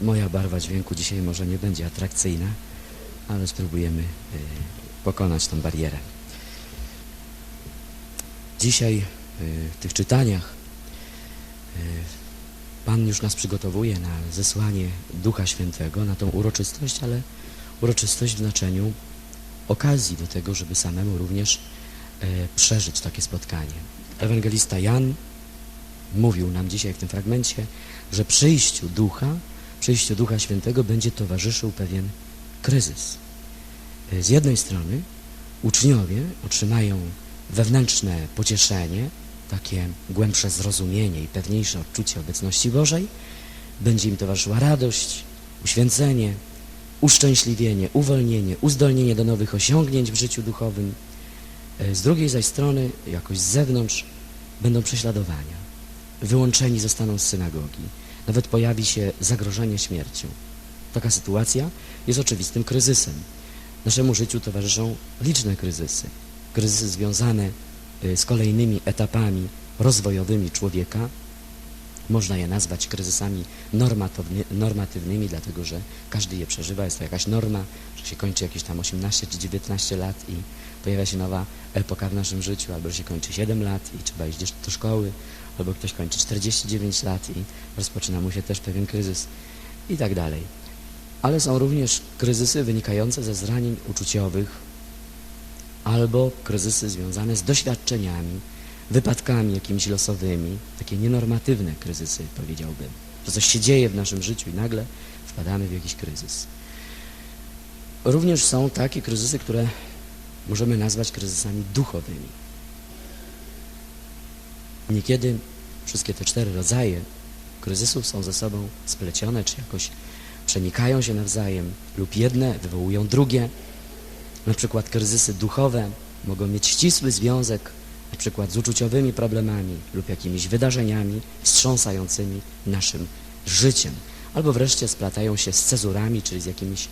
Moja barwa dźwięku dzisiaj może nie będzie atrakcyjna, ale spróbujemy y, pokonać tą barierę. Dzisiaj y, w tych czytaniach y, Pan już nas przygotowuje na zesłanie Ducha Świętego, na tą uroczystość, ale uroczystość w znaczeniu okazji do tego, żeby samemu również e, przeżyć takie spotkanie. Ewangelista Jan mówił nam dzisiaj w tym fragmencie, że przyjściu Ducha, przyjściu Ducha Świętego będzie towarzyszył pewien kryzys. E, Z jednej strony uczniowie otrzymają wewnętrzne pocieszenie, takie głębsze zrozumienie i pewniejsze odczucie obecności Bożej, będzie im towarzyszyła radość, uświęcenie, uszczęśliwienie, uwolnienie, uzdolnienie do nowych osiągnięć w życiu duchowym. E, Z drugiej zaś strony, jakoś z zewnątrz, będą prześladowania. Wyłączeni zostaną z synagogi. Nawet pojawi się zagrożenie śmiercią. Taka sytuacja jest oczywistym kryzysem. Naszemu życiu towarzyszą liczne kryzysy. Kryzysy związane y, z kolejnymi etapami rozwojowymi człowieka. Można je nazwać kryzysami normatywnymi, dlatego że każdy je przeżywa. Jest to jakaś norma, że się kończy jakieś tam 18 czy 19 lat i pojawia się nowa epoka w naszym życiu, albo że się kończy 7 lat i trzeba iść do szkoły, albo ktoś kończy 49 lat i rozpoczyna mu się też pewien kryzys i tak dalej. Ale są również kryzysy wynikające ze zranień uczuciowych albo kryzysy związane z doświadczeniami, wypadkami jakimiś losowymi, takie nienormatywne kryzysy, powiedziałbym. Że coś się dzieje w naszym życiu i nagle wpadamy w jakiś kryzys. Również są takie kryzysy, które możemy nazwać kryzysami duchowymi. Niekiedy wszystkie te cztery rodzaje kryzysów są ze sobą splecione, czy jakoś przenikają się nawzajem, lub jedne wywołują drugie. Na przykład kryzysy duchowe mogą mieć ścisły związek na przykład z uczuciowymi problemami lub jakimiś wydarzeniami wstrząsającymi naszym życiem. Albo wreszcie splatają się z cezurami, czyli z jakimiś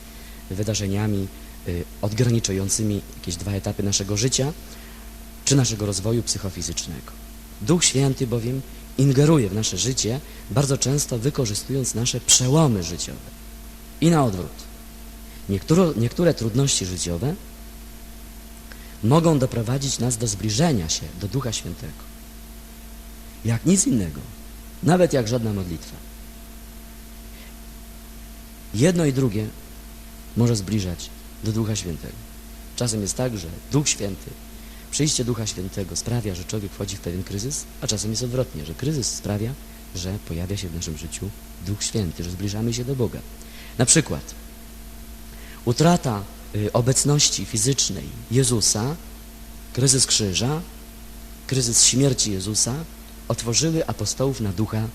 wydarzeniami y, odgraniczającymi jakieś dwa etapy naszego życia czy naszego rozwoju psychofizycznego. Duch Święty bowiem ingeruje w nasze życie, bardzo często wykorzystując nasze przełomy życiowe. I na odwrót. Niektóre, niektóre trudności życiowe mogą doprowadzić nas do zbliżenia się do Ducha Świętego. Jak nic innego, nawet jak żadna modlitwa. Jedno i drugie może zbliżać do Ducha Świętego. Czasem jest tak, że Duch Święty, przyjście Ducha Świętego sprawia, że człowiek wchodzi w pewien kryzys, a czasem jest odwrotnie, że kryzys sprawia, że pojawia się w naszym życiu Duch Święty, że zbliżamy się do Boga. Na przykład utrata y, obecności fizycznej Jezusa, kryzys krzyża, kryzys śmierci Jezusa otworzyły apostołów na Ducha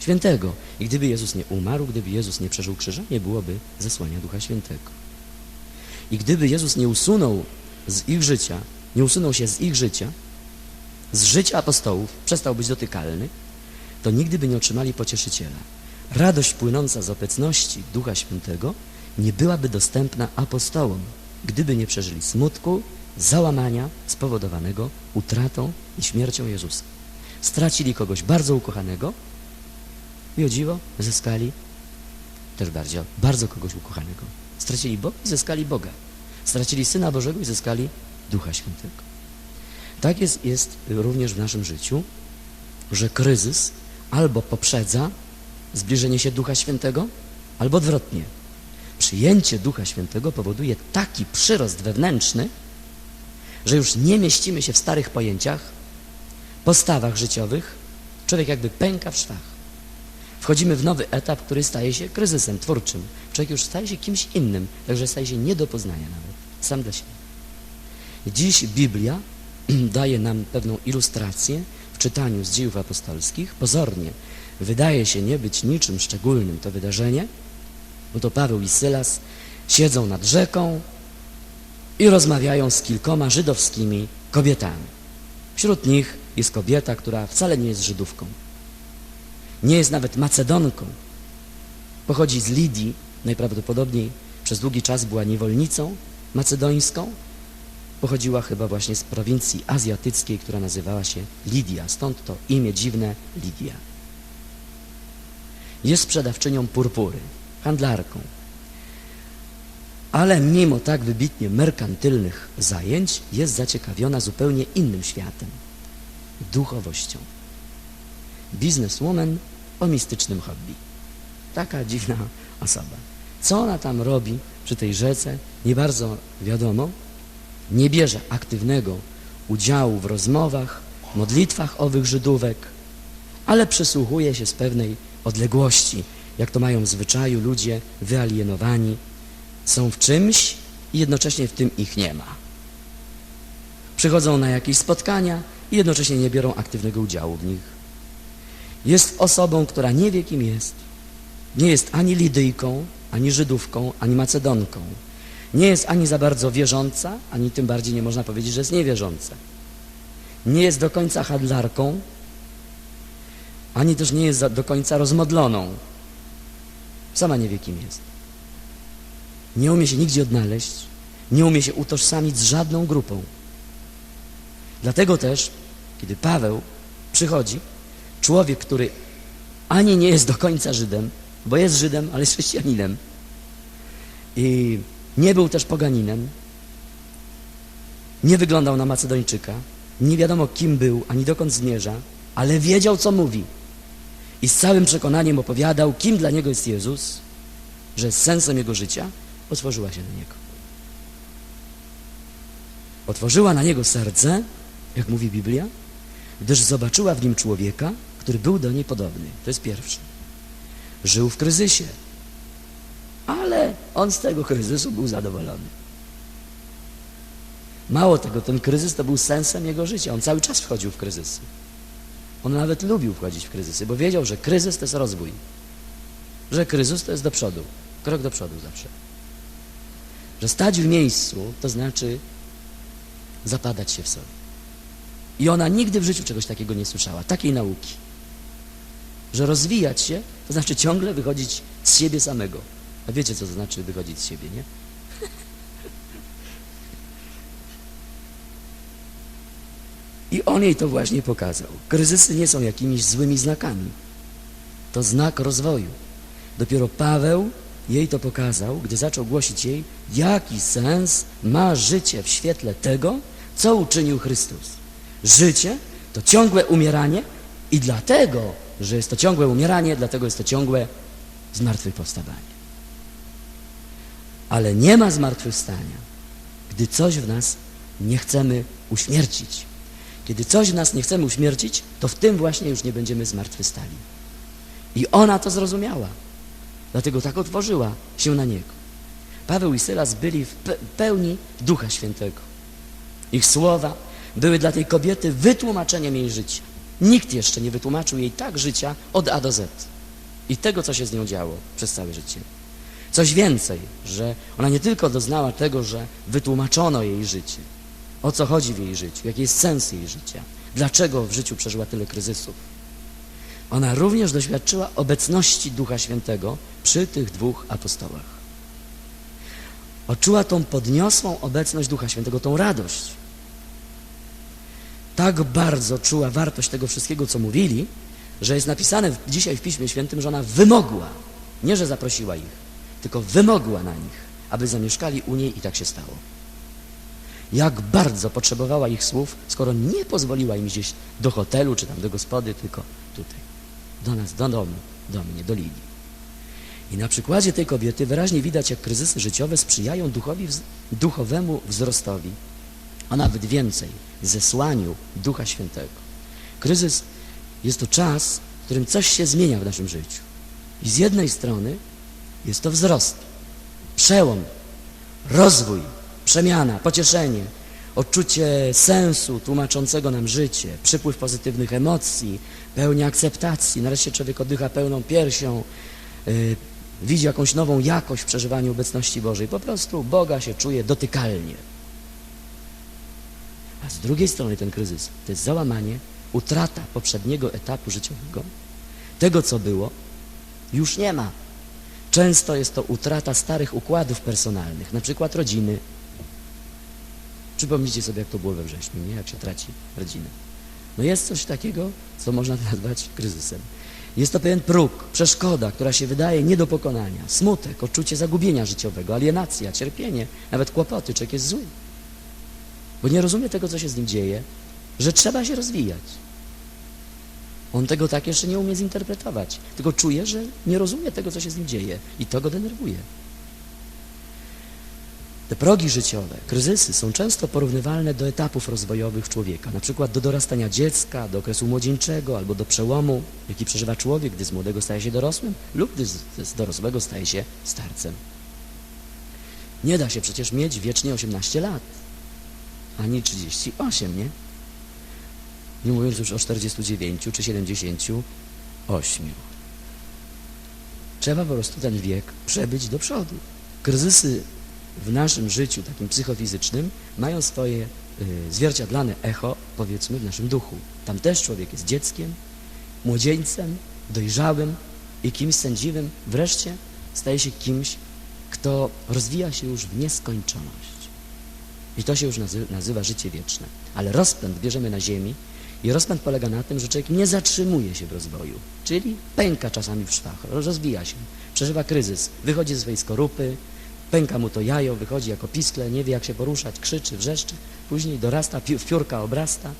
Świętego. I gdyby Jezus nie umarł, gdyby Jezus nie przeżył krzyża, nie byłoby zesłania Ducha Świętego. I gdyby Jezus nie usunął z ich życia, nie usunął się z ich życia, z życia apostołów, przestał być dotykalny, to nigdy by nie otrzymali pocieszyciela. Radość płynąca z obecności Ducha Świętego nie byłaby dostępna apostołom, gdyby nie przeżyli smutku, załamania spowodowanego utratą i śmiercią Jezusa. Stracili kogoś bardzo ukochanego i o dziwo zyskali też bardzo, bardzo kogoś ukochanego. Stracili Boga i zyskali Boga. Stracili Syna Bożego i zyskali Ducha Świętego. Tak jest, jest również w naszym życiu, że kryzys albo poprzedza zbliżenie się Ducha Świętego, albo odwrotnie. Przyjęcie Ducha Świętego powoduje taki przyrost wewnętrzny, że już nie mieścimy się w starych pojęciach, postawach życiowych. Człowiek jakby pęka w szwach. Wchodzimy w nowy etap, który staje się kryzysem twórczym. Człowiek już staje się kimś innym, także staje się nie do poznania nawet, sam dla siebie. Dziś Biblia daje nam pewną ilustrację w czytaniu z dziejów apostolskich. Pozornie wydaje się nie być niczym szczególnym to wydarzenie, bo to Paweł i Sylas siedzą nad rzeką i rozmawiają z kilkoma żydowskimi kobietami. Wśród nich jest kobieta, która wcale nie jest Żydówką. Nie jest nawet Macedonką. Pochodzi z Lidii, najprawdopodobniej przez długi czas była niewolnicą macedońską. Pochodziła chyba właśnie z prowincji azjatyckiej, która nazywała się Lidia. Stąd to imię dziwne Lidia. jest sprzedawczynią purpury, handlarką. Ale mimo tak wybitnie merkantylnych zajęć jest zaciekawiona zupełnie innym światem, duchowością. Bizneswoman o mistycznym hobby. Taka dziwna osoba. Co ona tam robi przy tej rzece, nie bardzo wiadomo. Nie bierze aktywnego udziału w rozmowach, modlitwach owych Żydówek, ale przysłuchuje się z pewnej odległości, jak to mają w zwyczaju ludzie wyalienowani, są w czymś i jednocześnie w tym ich nie ma. Przychodzą na jakieś spotkania i jednocześnie nie biorą aktywnego udziału w nich. Jest osobą, która nie wie, kim jest. Nie jest ani Lidyjką, ani Żydówką, ani Macedonką. Nie jest ani za bardzo wierząca, ani tym bardziej nie można powiedzieć, że jest niewierząca. Nie jest do końca handlarką, ani też nie jest do końca rozmodloną. Sama nie wie, kim jest. Nie umie się nigdzie odnaleźć, nie umie się utożsamić z żadną grupą. Dlatego też, kiedy Paweł przychodzi, człowiek, który ani nie jest do końca Żydem, bo jest Żydem, ale jest chrześcijaninem i nie był też poganinem, nie wyglądał na Macedończyka, nie wiadomo kim był, ani dokąd zmierza, ale wiedział, co mówi. I z całym przekonaniem opowiadał, kim dla niego jest Jezus, że sensem jego życia, otworzyła się na niego. Otworzyła na niego serce, jak mówi Biblia, gdyż zobaczyła w nim człowieka, który był do niej podobny. To jest pierwsze. Żył w kryzysie, on z tego kryzysu był zadowolony. Mało tego, ten kryzys to był sensem jego życia. On cały czas wchodził w kryzysy. On nawet lubił wchodzić w kryzysy, bo wiedział, że kryzys to jest rozwój. Że kryzys to jest do przodu. Krok do przodu zawsze. Że stać w miejscu to znaczy zapadać się w sobie. I ona nigdy w życiu czegoś takiego nie słyszała, takiej nauki. Że rozwijać się to znaczy ciągle wychodzić z siebie samego. A wiecie, co to znaczy wychodzić z siebie, nie? I on jej to właśnie pokazał. Kryzysy nie są jakimiś złymi znakami. To znak rozwoju. Dopiero Paweł jej to pokazał, gdy zaczął głosić jej, jaki sens ma życie w świetle tego, co uczynił Chrystus. Życie to ciągłe umieranie i dlatego, że jest to ciągłe umieranie, dlatego jest to ciągłe zmartwychwstawanie. Ale nie ma zmartwychwstania, gdy coś w nas nie chcemy uśmiercić. Kiedy coś w nas nie chcemy uśmiercić, to w tym właśnie już nie będziemy zmartwychwstali. I ona to zrozumiała. Dlatego tak otworzyła się na niego. Paweł i Sylas byli w pe- pełni Ducha Świętego. Ich słowa były dla tej kobiety wytłumaczeniem jej życia. Nikt jeszcze nie wytłumaczył jej tak życia od A do Z. I tego, co się z nią działo przez całe życie. Coś więcej, że ona nie tylko doznała tego, że wytłumaczono jej życie, o co chodzi w jej życiu, jaki jest sens jej życia, dlaczego w życiu przeżyła tyle kryzysów. Ona również doświadczyła obecności Ducha Świętego przy tych dwóch apostołach. Odczuła tą podniosłą obecność Ducha Świętego, tą radość. Tak bardzo czuła wartość tego wszystkiego, co mówili, że jest napisane dzisiaj w Piśmie Świętym, że ona wymogła, nie że zaprosiła ich, tylko wymogła na nich, aby zamieszkali u niej i tak się stało. Jak bardzo potrzebowała ich słów, skoro nie pozwoliła im gdzieś do hotelu czy tam do gospody, tylko tutaj, do nas, do domu, do mnie, do Lidii. I na przykładzie tej kobiety wyraźnie widać, jak kryzysy życiowe sprzyjają duchowi, duchowemu wzrostowi, a nawet więcej, zesłaniu Ducha Świętego. Kryzys jest to czas, w którym coś się zmienia w naszym życiu. I z jednej strony jest to wzrost, przełom, rozwój, przemiana, pocieszenie, odczucie sensu tłumaczącego nam życie, przypływ pozytywnych emocji, pełnia akceptacji. Nareszcie człowiek oddycha pełną piersią, yy, widzi jakąś nową jakość w przeżywaniu obecności Bożej. Po prostu Boga się czuje dotykalnie. A z drugiej strony ten kryzys to jest załamanie, utrata poprzedniego etapu życiowego, tego co było, już nie ma. Często jest to utrata starych układów personalnych, na przykład rodziny. Przypomnijcie sobie, jak to było we wrześniu, nie? jak się traci rodzinę. No jest coś takiego, co można nazwać kryzysem. Jest to pewien próg, przeszkoda, która się wydaje nie do pokonania. Smutek, odczucie zagubienia życiowego, alienacja, cierpienie, nawet kłopoty. Człowiek jest zły, bo nie rozumie tego, co się z nim dzieje, że trzeba się rozwijać. On tego tak jeszcze nie umie zinterpretować, tylko czuje, że nie rozumie tego, co się z nim dzieje i to go denerwuje. Te progi życiowe, kryzysy są często porównywalne do etapów rozwojowych człowieka, na przykład do dorastania dziecka, do okresu młodzieńczego albo do przełomu, jaki przeżywa człowiek, gdy z młodego staje się dorosłym lub gdy z, dorosłego staje się starcem. Nie da się przecież mieć wiecznie 18 lat, ani 38, nie? Nie mówiąc już o 49 czy 78. Trzeba po prostu ten wiek przebyć do przodu. Kryzysy w naszym życiu takim psychofizycznym mają swoje y, zwierciadlane echo, powiedzmy, w naszym duchu. Tam też człowiek jest dzieckiem, młodzieńcem, dojrzałym i kimś sędziwym. Wreszcie staje się kimś, kto rozwija się już w nieskończoność. I to się już nazy nazywa życie wieczne. Ale rozpęd bierzemy na ziemi i rozpęd polega na tym, że człowiek nie zatrzymuje się w rozwoju, czyli pęka czasami w szwach, rozwija się, przeżywa kryzys, wychodzi ze swojej skorupy, pęka mu to jajo, wychodzi jako piskle, nie wie jak się poruszać, krzyczy, wrzeszczy, później dorasta, piórka obrasta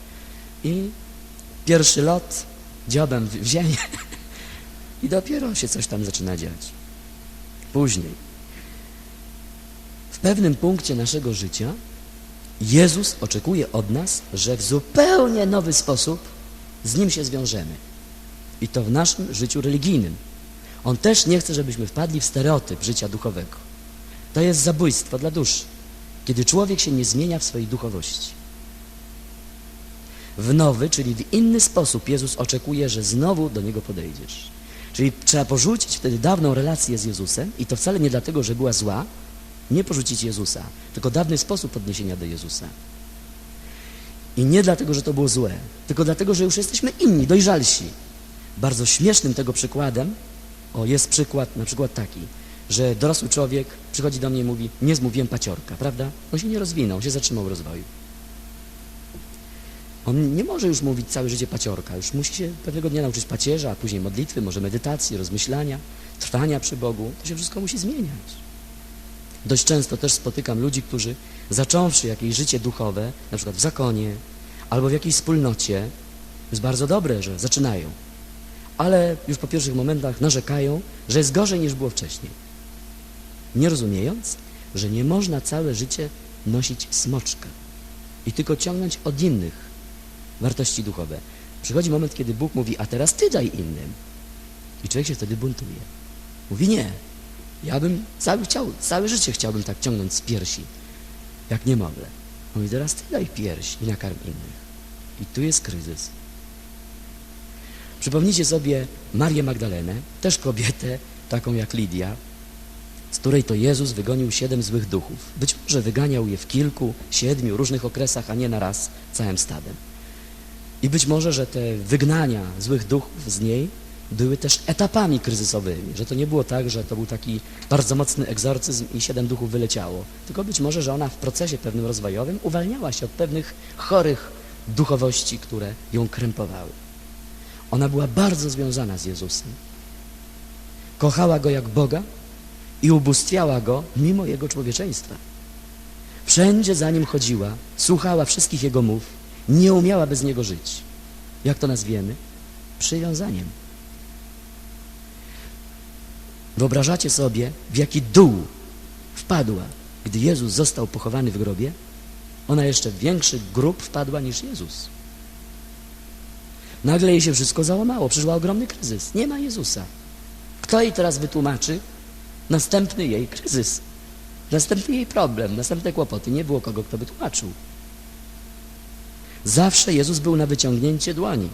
i pierwszy lot dziobem w ziemię i dopiero się coś tam zaczyna dziać. Później, w pewnym punkcie naszego życia Jezus oczekuje od nas, że w zupełnie nowy sposób z Nim się zwiążemy. I to w naszym życiu religijnym. On też nie chce, żebyśmy wpadli w stereotyp życia duchowego. To jest zabójstwo dla duszy, kiedy człowiek się nie zmienia w swojej duchowości. W nowy, czyli w inny sposób Jezus oczekuje, że znowu do Niego podejdziesz. Czyli trzeba porzucić wtedy dawną relację z Jezusem i to wcale nie dlatego, że była zła, nie porzucić Jezusa, tylko dawny sposób odniesienia do Jezusa. I nie dlatego, że to było złe, tylko dlatego, że już jesteśmy inni, dojrzalsi. Bardzo śmiesznym tego przykładem, o jest przykład, na przykład taki, że dorosły człowiek przychodzi do mnie i mówi, nie zmówiłem paciorka, prawda? On się nie rozwinął, się zatrzymał w rozwoju. On nie może już mówić całe życie paciorka, już musi się pewnego dnia nauczyć pacierza, a później modlitwy, może medytacji, rozmyślania, trwania przy Bogu. To się wszystko musi zmieniać. Dość często też spotykam ludzi, którzy zacząwszy jakieś życie duchowe, na przykład w zakonie albo w jakiejś wspólnocie, jest bardzo dobre, że zaczynają, ale już po pierwszych momentach narzekają, że jest gorzej niż było wcześniej. Nie rozumiejąc, że nie można całe życie nosić smoczka i tylko ciągnąć od innych wartości duchowe. Przychodzi moment, kiedy Bóg mówi, a teraz ty daj innym. I człowiek się wtedy buntuje. Mówi nie, ja bym cały, chciał, całe życie chciałbym tak ciągnąć z piersi, jak nie mogę. Mówi, teraz ty daj pierś i nakarm innych. I tu jest kryzys. Przypomnijcie sobie Marię Magdalenę, też kobietę, taką jak Lidia, z której to Jezus wygonił siedem złych duchów. Być może wyganiał je w kilku, siedmiu różnych okresach, a nie na raz całym stadem. I być może, że te wygnania złych duchów z niej były też etapami kryzysowymi, że to nie było tak, że to był taki bardzo mocny egzorcyzm i siedem duchów wyleciało, tylko być może, że ona w procesie pewnym rozwojowym uwalniała się od pewnych chorych duchowości, które ją krępowały. Ona była bardzo związana z Jezusem. Kochała Go jak Boga i ubóstwiała Go mimo Jego człowieczeństwa. Wszędzie za Nim chodziła, słuchała wszystkich Jego mów, nie umiała bez Niego żyć. Jak to nazwiemy? Przywiązaniem. Wyobrażacie sobie, w jaki dół wpadła, gdy Jezus został pochowany w grobie? Ona jeszcze w większy grób wpadła niż Jezus. Nagle jej się wszystko załamało, przyszła ogromny kryzys. Nie ma Jezusa. Kto jej teraz wytłumaczy następny jej kryzys? Następny jej problem, następne kłopoty. Nie było kogo, kto by tłumaczył. Zawsze Jezus był na wyciągnięcie dłoni.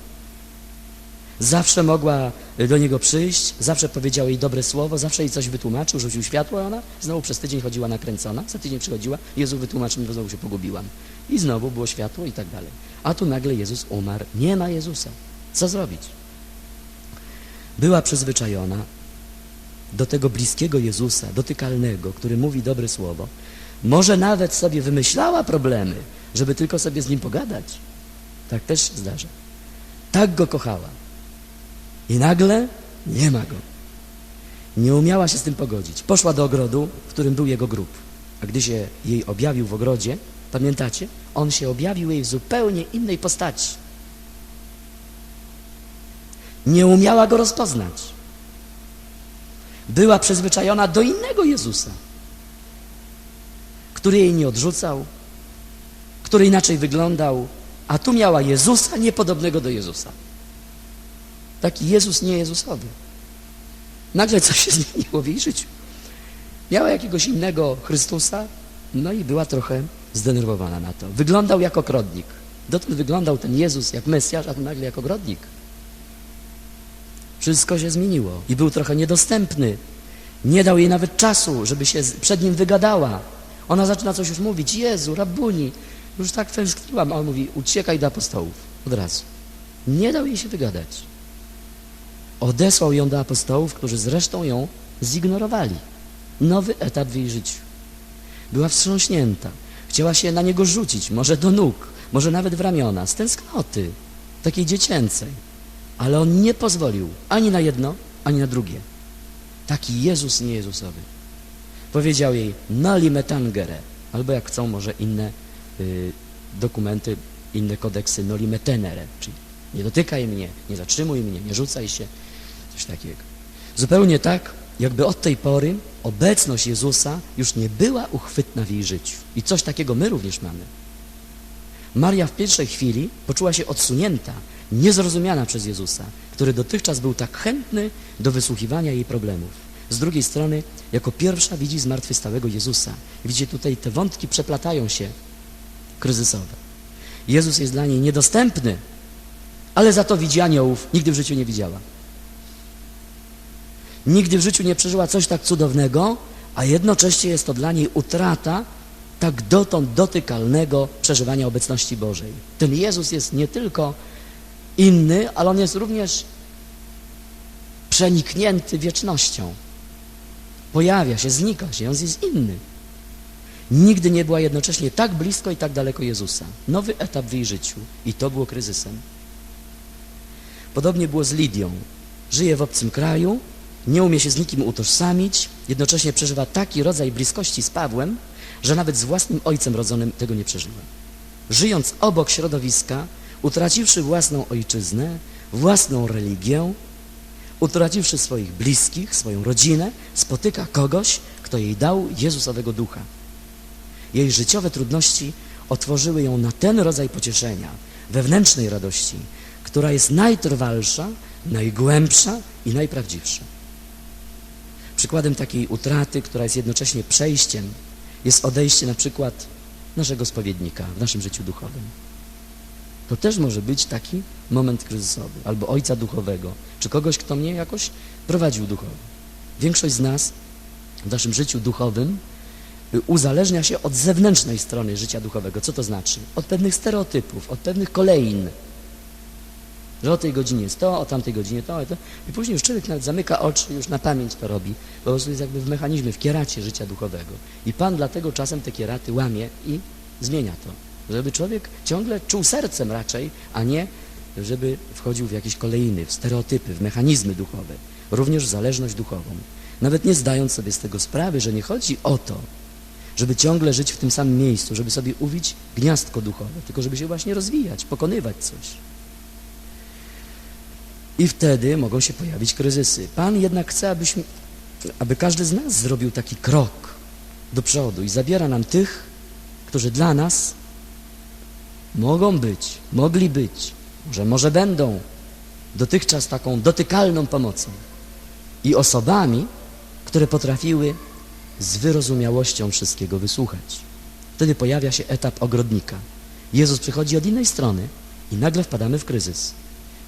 Zawsze mogła do Niego przyjść, zawsze powiedział jej dobre słowo, zawsze jej coś wytłumaczył, rzucił światło, a ona znowu przez tydzień chodziła nakręcona, za tydzień przychodziła, Jezus wytłumaczył mi, bo znowu się pogubiłam. I znowu było światło i tak dalej. A tu nagle Jezus umarł. Nie ma Jezusa. Co zrobić? Była przyzwyczajona do tego bliskiego Jezusa, dotykalnego, który mówi dobre słowo. Może nawet sobie wymyślała problemy, żeby tylko sobie z Nim pogadać. Tak też się zdarza. Tak Go kochała. I nagle nie ma go. Nie umiała się z tym pogodzić. Poszła do ogrodu, w którym był jego grób. A gdy się jej objawił w ogrodzie, pamiętacie? On się objawił jej w zupełnie innej postaci. Nie umiała go rozpoznać. Była przyzwyczajona do innego Jezusa, który jej nie odrzucał, który inaczej wyglądał, a tu miała Jezusa niepodobnego do Jezusa. Taki Jezus nie Jezusowy. Nagle coś się zmieniło w jej życiu. Miała jakiegoś innego Chrystusa, no i była trochę zdenerwowana na to. Wyglądał jak ogrodnik. Dotąd wyglądał ten Jezus jak Mesjasz, a tu nagle jak ogrodnik. Wszystko się zmieniło i był trochę niedostępny. Nie dał jej nawet czasu, żeby się przed nim wygadała. Ona zaczyna coś już mówić. Jezu, rabuni, już tak tęskniłam. A on mówi, uciekaj do apostołów. Od razu. Nie dał jej się wygadać. Odesłał ją do apostołów, którzy zresztą ją zignorowali. Nowy etap w jej życiu. Była wstrząśnięta. Chciała się na niego rzucić, może do nóg, może nawet w ramiona, z tęsknoty, takiej dziecięcej. Ale on nie pozwolił ani na jedno, ani na drugie. Taki Jezus nie Jezusowy. Powiedział jej, noli me tangere, albo jak chcą może inne y, dokumenty, inne kodeksy, noli me tenere, czyli nie dotykaj mnie, nie zatrzymuj mnie, nie rzucaj się, coś takiego. Zupełnie tak, jakby od tej pory obecność Jezusa już nie była uchwytna w jej życiu. I coś takiego my również mamy. Maria w pierwszej chwili poczuła się odsunięta, niezrozumiana przez Jezusa, który dotychczas był tak chętny do wysłuchiwania jej problemów. Z drugiej strony, jako pierwsza widzi zmartwychwstałego Jezusa. Widzicie, tutaj te wątki przeplatają się kryzysowe. Jezus jest dla niej niedostępny, ale za to widzi aniołów. Nigdy w życiu nie widziała. Nigdy w życiu nie przeżyła coś tak cudownego, a jednocześnie jest to dla niej utrata tak dotąd dotykalnego przeżywania obecności Bożej. Ten Jezus jest nie tylko inny, ale on jest również przeniknięty wiecznością. Pojawia się, znika się, on jest inny. Nigdy nie była jednocześnie tak blisko i tak daleko Jezusa. Nowy etap w jej życiu i to było kryzysem. Podobnie było z Lidią. Żyje w obcym kraju, nie umie się z nikim utożsamić, jednocześnie przeżywa taki rodzaj bliskości z Pawłem, że nawet z własnym ojcem rodzonym tego nie przeżyła. Żyjąc obok środowiska, utraciwszy własną ojczyznę, własną religię, utraciwszy swoich bliskich, swoją rodzinę, spotyka kogoś, kto jej dał Jezusowego ducha. Jej życiowe trudności otworzyły ją na ten rodzaj pocieszenia, wewnętrznej radości, która jest najtrwalsza, najgłębsza i najprawdziwsza. Przykładem takiej utraty, która jest jednocześnie przejściem, jest odejście na przykład naszego spowiednika w naszym życiu duchowym. To też może być taki moment kryzysowy, albo ojca duchowego, czy kogoś, kto mnie jakoś prowadził duchowo. Większość z nas w naszym życiu duchowym uzależnia się od zewnętrznej strony życia duchowego. Co to znaczy? Od pewnych stereotypów, od pewnych kolejn. Że o tej godzinie jest to, o tamtej godzinie to, to. I później już człowiek nawet zamyka oczy, już na pamięć to robi. Prostu jest jakby w mechanizmie, w kieracie życia duchowego. I Pan dlatego czasem te kieraty łamie i zmienia to. Żeby człowiek ciągle czuł sercem raczej, a nie żeby wchodził w jakieś kolejny, w stereotypy, w mechanizmy duchowe. Również w zależność duchową. Nawet nie zdając sobie z tego sprawy, że nie chodzi o to, żeby ciągle żyć w tym samym miejscu, żeby sobie uwić gniazdko duchowe, tylko żeby się właśnie rozwijać, pokonywać coś. I wtedy mogą się pojawić kryzysy. Pan jednak chce, abyśmy, aby każdy z nas zrobił taki krok do przodu i zabiera nam tych, którzy dla nas mogą być, mogli być, może, może będą dotychczas taką dotykalną pomocą i osobami, które potrafiły z wyrozumiałością wszystkiego wysłuchać. Wtedy pojawia się etap ogrodnika. Jezus przychodzi od innej strony i nagle wpadamy w kryzys.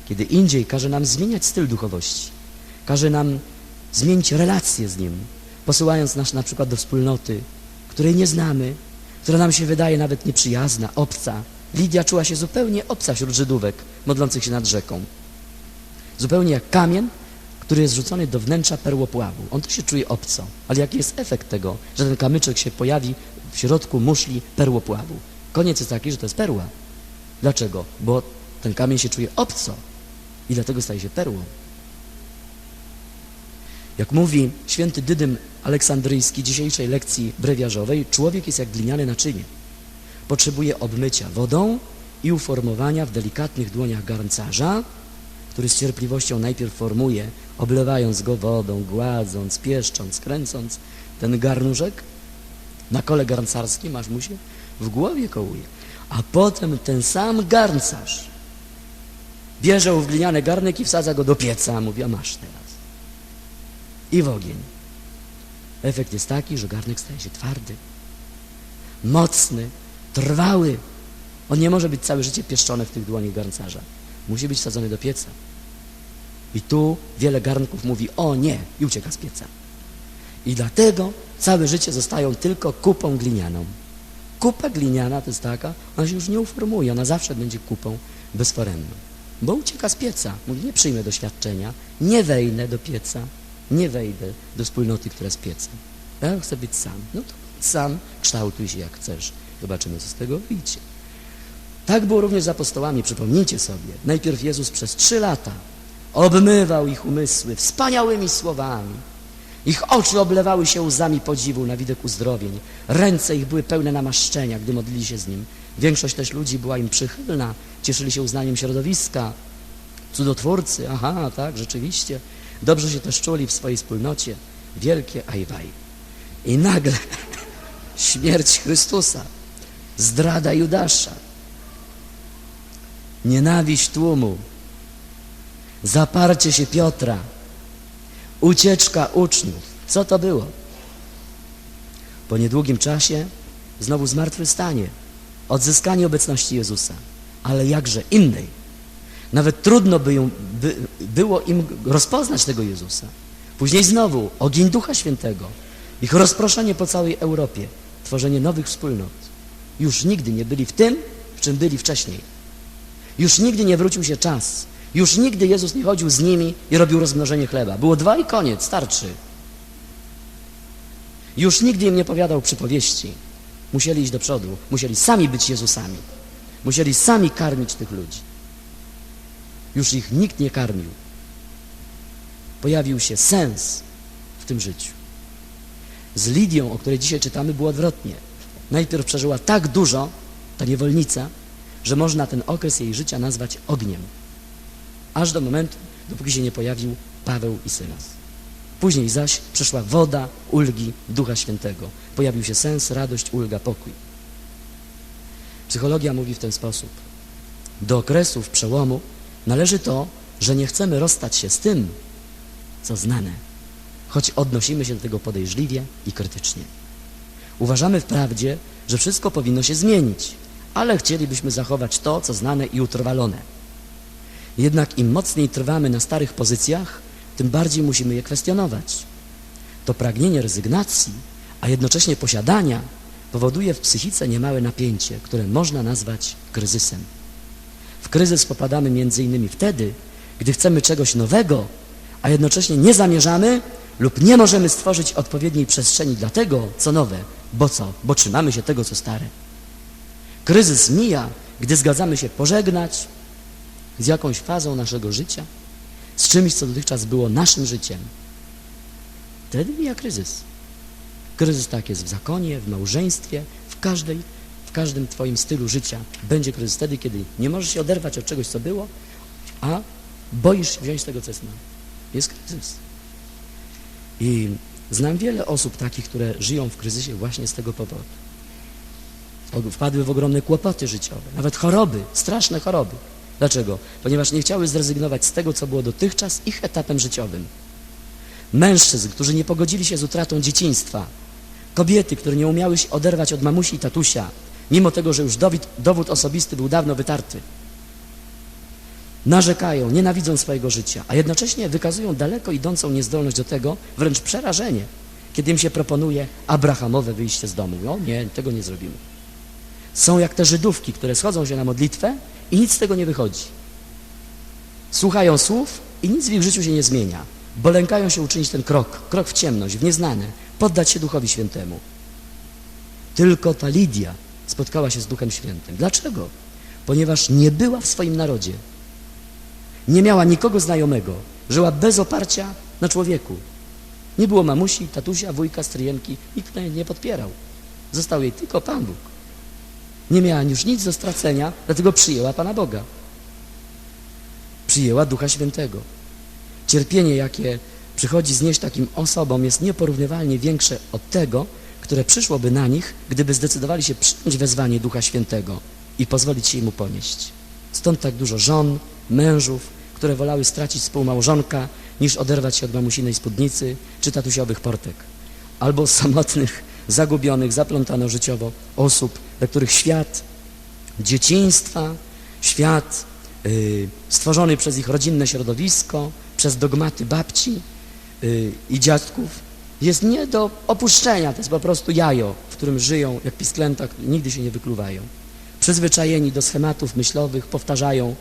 Kiedy indziej każe nam zmieniać styl duchowości, każe nam zmienić relacje z Nim, posyłając nas na przykład do wspólnoty, której nie znamy, która nam się wydaje nawet nieprzyjazna, obca. Lidia czuła się zupełnie obca wśród Żydówek modlących się nad rzeką. Zupełnie jak kamień, który jest rzucony do wnętrza perłopławu. On też się czuje obco. Ale jaki jest efekt tego, że ten kamyczek się pojawi w środku muszli perłopławu? Koniec jest taki, że to jest perła. Dlaczego? Bo ten kamień się czuje obco i dlatego staje się perłą. Jak mówi święty Dydym Aleksandryjski dzisiejszej lekcji brewiarzowej, człowiek jest jak gliniane naczynie. Potrzebuje obmycia wodą i uformowania w delikatnych dłoniach garncarza, który z cierpliwością najpierw formuje, oblewając go wodą, gładząc, pieszcząc, kręcąc ten garnuszek na kole garncarskim, aż mu się w głowie kołuje. A potem ten sam garncarz bierze ów gliniany garnek i wsadza go do pieca, mówi, a masz teraz. I w ogień. Efekt jest taki, że garnek staje się twardy, mocny, trwały. On nie może być całe życie pieszczony w tych dłoniach garncarza. Musi być wsadzony do pieca. I tu wiele garnków mówi, o nie, i ucieka z pieca. I dlatego całe życie zostają tylko kupą glinianą. Kupa gliniana to jest taka, ona się już nie uformuje, ona zawsze będzie kupą bezforemną. Bo ucieka z pieca. Mówi, nie przyjmę doświadczenia, nie wejdę do pieca, nie wejdę do wspólnoty, która jest piecem. Ja chcę być sam. No to sam kształtuj się jak chcesz. Zobaczymy, co z tego wyjdzie. Tak było również z apostołami, przypomnijcie sobie. Najpierw Jezus przez trzy lata obmywał ich umysły wspaniałymi słowami. Ich oczy oblewały się łzami podziwu na widok uzdrowień. Ręce ich były pełne namaszczenia, gdy modlili się z Nim. Większość też ludzi była im przychylna, cieszyli się uznaniem środowiska. Cudotwórcy, aha, tak, rzeczywiście. Dobrze się też czuli w swojej wspólnocie. Wielkie ajwaj. I nagle śmierć Chrystusa, zdrada Judasza, nienawiść tłumu, zaparcie się Piotra, ucieczka uczniów. Co to było? Po niedługim czasie znowu zmartwychwstanie, odzyskanie obecności Jezusa, ale jakże innej. Nawet trudno by, ją, by było im rozpoznać tego Jezusa. Później znowu ogień Ducha Świętego, ich rozproszenie po całej Europie, tworzenie nowych wspólnot. Już nigdy nie byli w tym, w czym byli wcześniej. Już nigdy nie wrócił się czas. Już nigdy Jezus nie chodził z nimi i robił rozmnożenie chleba. Było dwa i koniec, starczy. Już nigdy im nie powiadał przypowieści. Musieli iść do przodu, musieli sami być Jezusami. Musieli sami karmić tych ludzi. Już ich nikt nie karmił. Pojawił się sens w tym życiu. Z Lidią, o której dzisiaj czytamy, było odwrotnie. Najpierw przeżyła tak dużo, ta niewolnica, że można ten okres jej życia nazwać ogniem. Aż do momentu, dopóki się nie pojawił Paweł i Sylas. Później zaś przyszła woda ulgi Ducha Świętego. Pojawił się sens, radość, ulga, pokój. Psychologia mówi w ten sposób. Do okresów przełomu należy to, że nie chcemy rozstać się z tym, co znane, choć odnosimy się do tego podejrzliwie i krytycznie. Uważamy wprawdzie, że wszystko powinno się zmienić, ale chcielibyśmy zachować to, co znane i utrwalone. Jednak im mocniej trwamy na starych pozycjach, tym bardziej musimy je kwestionować. To pragnienie rezygnacji, a jednocześnie posiadania powoduje w psychice niemałe napięcie, które można nazwać kryzysem. W kryzys popadamy innymi wtedy, gdy chcemy czegoś nowego, a jednocześnie nie zamierzamy lub nie możemy stworzyć odpowiedniej przestrzeni dla tego, co nowe. Bo co? Bo trzymamy się tego, co stare. Kryzys mija, gdy zgadzamy się pożegnać z jakąś fazą naszego życia, z czymś, co dotychczas było naszym życiem. Wtedy mija kryzys. Kryzys tak jest w zakonie, w małżeństwie, w każdej, w każdym Twoim stylu życia. Będzie kryzys wtedy, kiedy nie możesz się oderwać od czegoś, co było, a boisz się wziąć tego, co jest nowe. Jest kryzys. I znam wiele osób takich, które żyją w kryzysie właśnie z tego powodu. Wpadły w ogromne kłopoty życiowe, nawet choroby, straszne choroby. Dlaczego? Ponieważ nie chciały zrezygnować z tego, co było dotychczas ich etapem życiowym. Mężczyzn, którzy nie pogodzili się z utratą dzieciństwa, kobiety, które nie umiały się oderwać od mamusi i tatusia, mimo tego, że już dowód, osobisty był dawno wytarty. Narzekają, nienawidzą swojego życia, a jednocześnie wykazują daleko idącą niezdolność do tego, wręcz przerażenie, kiedy im się proponuje abrahamowe wyjście z domu. O nie, tego nie zrobimy. Są jak te Żydówki, które schodzą się na modlitwę i nic z tego nie wychodzi. Słuchają słów i nic w ich życiu się nie zmienia, bo lękają się uczynić ten krok, krok w ciemność, w nieznane, poddać się Duchowi Świętemu. Tylko ta Lidia spotkała się z Duchem Świętym. Dlaczego? Ponieważ nie była w swoim narodzie. Nie miała nikogo znajomego. Żyła bez oparcia na człowieku. Nie było mamusi, tatusia, wujka, stryjenki, nikt nie podpierał. Został jej tylko Pan Bóg. Nie miała już nic do stracenia, dlatego przyjęła Pana Boga. Przyjęła Ducha Świętego. Cierpienie, jakie przychodzi znieść takim osobom, jest nieporównywalnie większe od tego, które przyszłoby na nich, gdyby zdecydowali się przyjąć wezwanie Ducha Świętego i pozwolić się Mu ponieść. Stąd tak dużo żon, mężów, które wolały stracić współmałżonka, niż oderwać się od mamusinej spódnicy czy tatusiowych portek. Albo samotnych, zagubionych, zaplątano życiowo osób, dla których świat dzieciństwa, świat y, stworzony przez ich rodzinne środowisko, przez dogmaty babci y, i dziadków jest nie do opuszczenia. To jest po prostu jajo, w którym żyją jak pisklęta, nigdy się nie wykluwają. Przyzwyczajeni do schematów myślowych, powtarzają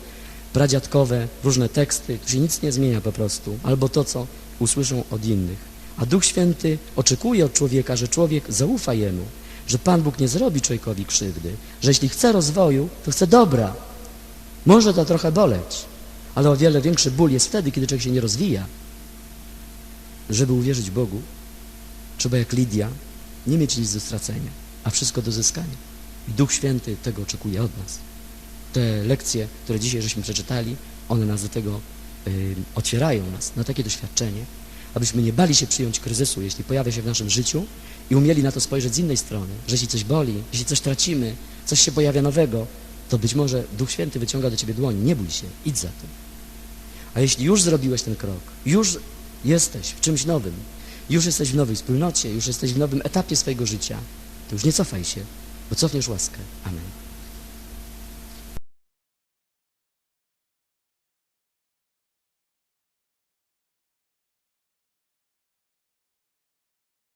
pradziadkowe różne teksty, tu się nic nie zmienia po prostu, albo to, co usłyszą od innych. A Duch Święty oczekuje od człowieka, że człowiek zaufa Jemu, że Pan Bóg nie zrobi człowiekowi krzywdy, że jeśli chce rozwoju, to chce dobra. Może to trochę boleć, ale o wiele większy ból jest wtedy, kiedy człowiek się nie rozwija. Żeby uwierzyć Bogu, trzeba jak Lidia nie mieć nic do stracenia, a wszystko do zyskania. I Duch Święty tego oczekuje od nas. Te lekcje, które dzisiaj żeśmy przeczytali, one nas do tego y, otwierają nas, na takie doświadczenie, abyśmy nie bali się przyjąć kryzysu, jeśli pojawia się w naszym życiu i umieli na to spojrzeć z innej strony, że jeśli coś boli, jeśli coś tracimy, coś się pojawia nowego, to być może Duch Święty wyciąga do ciebie dłoń, nie bój się, idź za tym. A jeśli już zrobiłeś ten krok, już jesteś w czymś nowym, już jesteś w nowej wspólnocie, już jesteś w nowym etapie swojego życia, to już nie cofaj się, bo cofniesz łaskę. Amen.